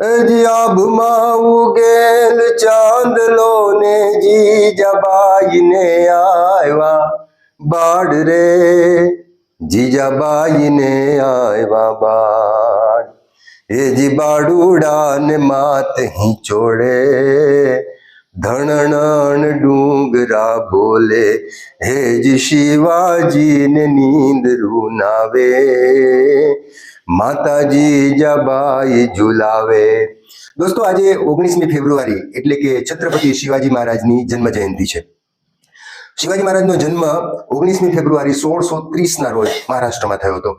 અજયાબમાં ઉગેલ ચાંદલો ને જીજાબાઈને આવ્યા. બાડ રે જીજાબાઈને આવ્યા બાડ એ જી બાડુડા ને માત હિંચોડે. ધણણ ડુંગરા બોલે હેજ જી શિવાજી ને નીંદરું નાવે. માતાજી જબાઈ ઝુલાવે. દોસ્તો, આજે ઓગણીસમી ફેબ્રુઆરી એટલે કે છત્રપતિ શિવાજી મહારાજની જન્મ જયંતિ છે. શિવાજી મહારાજનો જન્મ ઓગણીસમી ફેબ્રુઆરી સોળસો ત્રીસના રોજ મહારાષ્ટ્રમાં થયો હતો.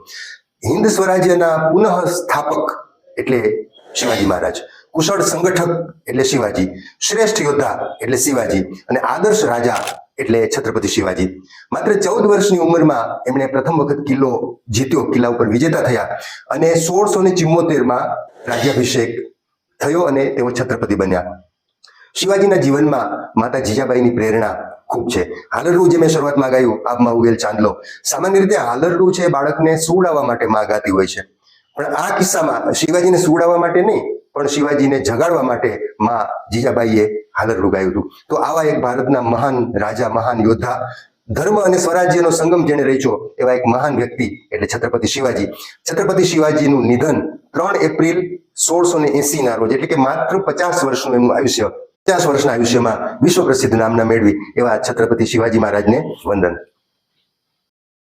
હિન્દ સ્વરાજ્યના પુનઃ સ્થાપક એટલે શિવાજી મહારાજ. કુશળ સંગઠક એટલે શિવાજી, શ્રેષ્ઠ યોદ્ધા એટલે શિવાજી અને આદર્શ રાજા એટલે છત્રપતિ શિવાજી. માત્ર ચૌદ વર્ષની ઉંમરમાં એમણે પ્રથમ વખત કિલ્લો જીત્યો, કિલ્લા ઉપર વિજેતા થયા અને સોળસો ને ચુમ્મોતેરમાં રાજ્યાભિષેક થયો અને તેઓ છત્રપતિ બન્યા. શિવાજીના જીવનમાં માતા જીજાબાઈની પ્રેરણા ખૂબ છે. હાલરડું જે મેં શરૂઆતમાં ગાયું, આપમાં ઉગેલ ચાંદલો. સામાન્ય રીતે હાલરડું છે બાળકને સુવડાવવા માટે માં ગાતી હોય છે. પણ આ કિસ્સામાં શિવાજીને સુવડાવવા માટે નહીં પણ શિવાજીને જગાડવા માટે માં જીજાબાઈએ હાલર ગાયું હતું. તો આવા એક ભારતના મહાન રાજા, મહાન યોદ્ધા, ધર્મ અને સ્વરાજ્યનો સંગમ જેને રચ્યો, એવા એક મહાન વ્યક્તિ એટલે છત્રપતિ શિવાજી. છત્રપતિ શિવાજીનું નિધન ત્રણ એપ્રિલ સોળસો ને એસી ના રોજ, એટલે કે માત્ર પચાસ વર્ષનું એમનું આયુષ્ય, પચાસ વર્ષના આયુષ્યમાં વિશ્વ પ્રસિદ્ધ નામના મેળવી એવા છત્રપતિ શિવાજી મહારાજને વંદન.